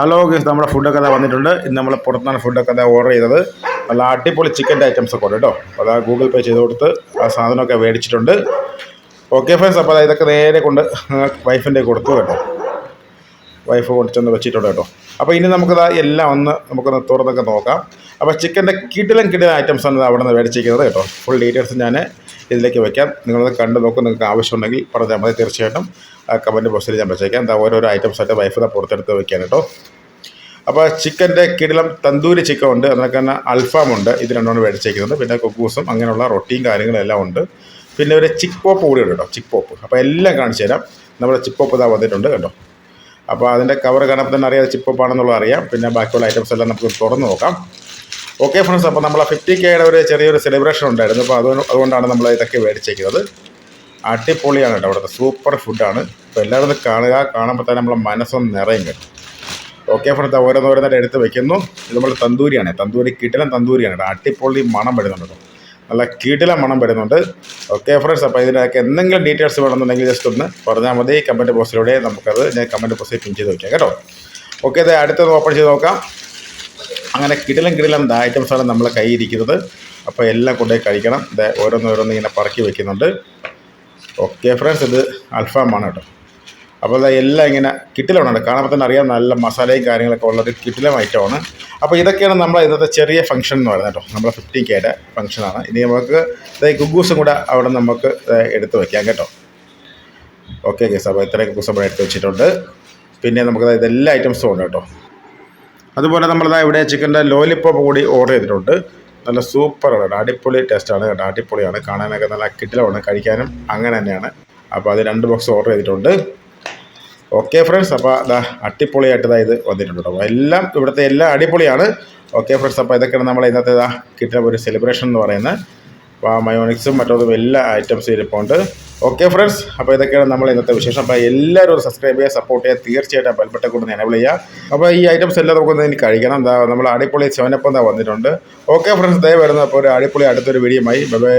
Hello guess നമ്മുടെ ഫുഡൊക്കെ അതാ വന്നിട്ടുണ്ട്. ഇന്ന് നമ്മൾ പുറത്തുനിന്നാണ് ഫുഡൊക്കെ അതാ ഓർഡർ ചെയ്തത്. നല്ല അടിപൊളി ചിക്കന്റെ ഐറ്റംസ് ഒക്കെ ഉണ്ട് കേട്ടോ. അപ്പോൾ ഗൂഗിൾ പേ ചെയ്ത് കൊടുത്ത് ആ സാധനമൊക്കെ മേടിച്ചിട്ടുണ്ട്. ഓക്കെ ഫ്രണ്ട്സ് അപ്പോൾ ഇതൊക്കെ നേരെ കൊണ്ട് വൈഫിന്റെ കൊടുത്തു കേട്ടോ. വൈഫ് കൊണ്ട് ചെന്ന് വെച്ചിട്ടുണ്ട് കേട്ടോ. അപ്പോൾ ഇനി നമുക്കത് എല്ലാം ഒന്ന് നമുക്കൊന്ന് തുറന്നൊക്കെ നോക്കാം. അപ്പോൾ ചിക്കന്റെ കിടിലം കിടിലം ഐറ്റംസ് ആണ് അവിടെ നിന്ന് മേടിച്ചിരിക്കുന്നത് കേട്ടോ. ഫുൾ ഡീറ്റെയിൽസ് ഞാൻ ഇതിലേക്ക് വെക്കാം. നിങ്ങളത് കണ്ടു നോക്കും നിങ്ങൾക്ക് ആവശ്യമുണ്ടെങ്കിൽ പറഞ്ഞാൽ മതി തീർച്ചയായിട്ടും. കമന്റ് ബോക്സിൽ ഞാൻ വെച്ചേക്കാം. എന്താ ഓരോരോ ഐറ്റംസ് ആയിട്ട് വൈഫ് ഇതാ പുറത്തെടുത്ത് വെക്കാൻ കേട്ടോ. അപ്പോൾ ചിക്കന്റെ കിടിലം തന്തൂരി ചിക്കൻ ഉണ്ട്. അതിനൊക്കെ തന്നെ അൽഫാം ഉണ്ട്. ഇത് രണ്ടുമാണ് മേടിച്ചേക്കുന്നത്. പിന്നെ കുക്കൂസും അങ്ങനെയുള്ള റൊട്ടിയും കാര്യങ്ങളെല്ലാം ഉണ്ട്. പിന്നെ ഒരു ചിക്ക് പോപ്പ് കൂടി ഉണ്ട് കേട്ടോ. ചിക്ക് പോപ്പ് അപ്പോൾ എല്ലാം കാണിച്ചു തരാം. നമ്മുടെ ചിക്ക് പോപ്പ് ഇതാ വന്നിട്ടുണ്ട് കേട്ടോ. അപ്പോൾ അതിന്റെ കവർ കാണുമ്പോൾ തന്നെ അറിയാം ചിപ്പ് പോപ്പാണെന്നുള്ളത് അറിയാം. പിന്നെ ബാക്കിയുള്ള ഐറ്റംസ് എല്ലാം നമുക്ക് തുറന്ന് നോക്കാം. ഓക്കെ ഫ്രണ്ട്സ് അപ്പോൾ നമ്മൾ ഫിഫ്റ്റി കെയുടെ ഒരു ചെറിയൊരു സെലിബ്രേഷൻ ഉണ്ടായിരുന്നു. അപ്പോൾ അത് അതുകൊണ്ടാണ് നമ്മൾ ഇതൊക്കെ മേടിച്ചേക്കുന്നത്. അടിപൊളിയാണ് കേട്ടോ അവിടുത്തെ സൂപ്പർ ഫുഡാണ് അപ്പോൾ എല്ലാവരും കാണുക. കാണുമ്പോൾ തന്നെ നമ്മളെ മനസ്സൊന്ന് നിറയും കേട്ടോ. ഓക്കെ ഫ്രണ്ട്സ് ഓരോന്ന് ഓരോന്നായിട്ട് എടുത്ത് വെക്കുന്നു. ഇത് നമ്മൾ തന്തൂരിയാണ്. തന്തൂരി കിട്ടിലും തന്തൂരിയാണ് കേട്ടോ. അടിപൊളി മണം വരുന്നുണ്ട് നല്ല കീട്ടില മണം വരുന്നുണ്ട്. ഓക്കെ ഫ്രണ്ട്സ് അപ്പോൾ ഇതിനൊക്കെ എന്തെങ്കിലും ഡീറ്റെയിൽസ് വേണമെന്നുണ്ടെങ്കിൽ ജസ്റ്റ് ഒന്ന് പറഞ്ഞാൽ മതി. കമന്റ് ബോക്സിലൂടെ നമുക്കത് ഞാൻ കമന്റ് ബോക്സിൽ പിൻ ചെയ്ത് വയ്ക്കാം കേട്ടോ. ഓക്കെ ഇത് അടുത്തത് ഓപ്പൺ ചെയ്ത് നോക്കാം. അങ്ങനെ കിടിലം കിടിലം ഐറ്റംസാണ് നമ്മളെ കൈ ഇരിക്കുന്നത് അപ്പോൾ എല്ലാം കൊണ്ടുപോയി കഴിക്കണം. ഇത് ഓരോന്ന് ഓരോന്ന് ഇങ്ങനെ പറക്കി വെക്കുന്നുണ്ട്. ഓക്കെ ഫ്രണ്ട്സ് ഇത് അൽഫാമാണ് കേട്ടോ. അപ്പോൾ എല്ലാം ഇങ്ങനെ കിട്ടിലുണ്ട് കാണുമ്പോൾ തന്നെ അറിയാം നല്ല മസാലയും കാര്യങ്ങളൊക്കെ ഉള്ളത് കിട്ടിലും ഐറ്റമാണ്. അപ്പോൾ ഇതൊക്കെയാണ് നമ്മൾ ഇന്നത്തെ ചെറിയ ഫംഗ്ഷൻ എന്ന് പറയുന്നത് കേട്ടോ. നമ്മുടെ ഫിഫ്റ്റീൻ കെയുടെ ഫംഗ്ഷനാണ് ഇനി നമുക്ക് കുബൂസും കൂടെ അവിടെ നമുക്ക് എടുത്ത് വയ്ക്കാം കേട്ടോ. ഓക്കെ കേസ് അപ്പോൾ ഇത്രയും ഗുഗൂസ് അവിടെ എടുത്ത് വെച്ചിട്ടുണ്ട്. പിന്നെ നമുക്ക് ഇതെല്ലാ ഐറ്റംസും ഉണ്ട് കേട്ടോ. അതുപോലെ നമ്മളിതാ ഇവിടെ ചിക്കന്റെ ലോലിപ്പോപ്പ് കൂടി ഓർഡർ ചെയ്തിട്ടുണ്ട്. നല്ല സൂപ്പറാണ് അടിപൊളി ടേസ്റ്റാണ് കേട്ടോ. അടിപൊളിയാണ്. കാണാനൊക്കെ നല്ല കിട്ടിലാണ് കഴിക്കാനും അങ്ങനെ തന്നെയാണ്. അപ്പോൾ അത് രണ്ട് ബോക്സ് ഓർഡർ ചെയ്തിട്ടുണ്ട്. ഓക്കെ ഫ്രണ്ട്സ് അപ്പോൾ അതാ അടിപൊളിയായിട്ട് ഇതാ ഇത് വന്നിട്ടുണ്ട് കേട്ടോ എല്ലാം ഇവിടുത്തെ എല്ലാം അടിപൊളിയാണ്. ഓക്കെ ഫ്രണ്ട്സ് അപ്പോൾ ഇതൊക്കെയാണ് നമ്മൾ ഇന്നത്തെ ഇതാ കിട്ടുന്ന ഒരു സെലിബ്രേഷൻ എന്ന് പറയുന്നത്. അപ്പോൾ മയോണിക്സും മറ്റൊന്നും എല്ലാ ഐറ്റംസും ഇരിപ്പുണ്ട് ഓക്കെ ഫ്രണ്ട്സ് അപ്പോൾ ഇതൊക്കെയാണ് നമ്മൾ ഇന്നത്തെ വിശേഷം. അപ്പോൾ എല്ലാവരും ഒരു സബ്സ്ക്രൈബ് ചെയ്യുക സപ്പോർട്ട് ചെയ്യുക തീർച്ചയായിട്ടും ബൽപ്പെട്ട കൊണ്ട് എനേബിൾ ചെയ്യുക. അപ്പോൾ ഈ ഐറ്റംസ് എല്ലാം നമുക്കൊന്ന് ഇനി കഴിക്കണം. എന്താ നമ്മൾ അടിപൊളി സെവനപ്പം എന്താ വന്നിട്ടുണ്ട്. ഓക്കെ ഫ്രണ്ട്സ് ദയവായിരുന്നു അപ്പോൾ ഒരു അടിപൊളി അടുത്തൊരു വീഡിയോ ആയി ബൈ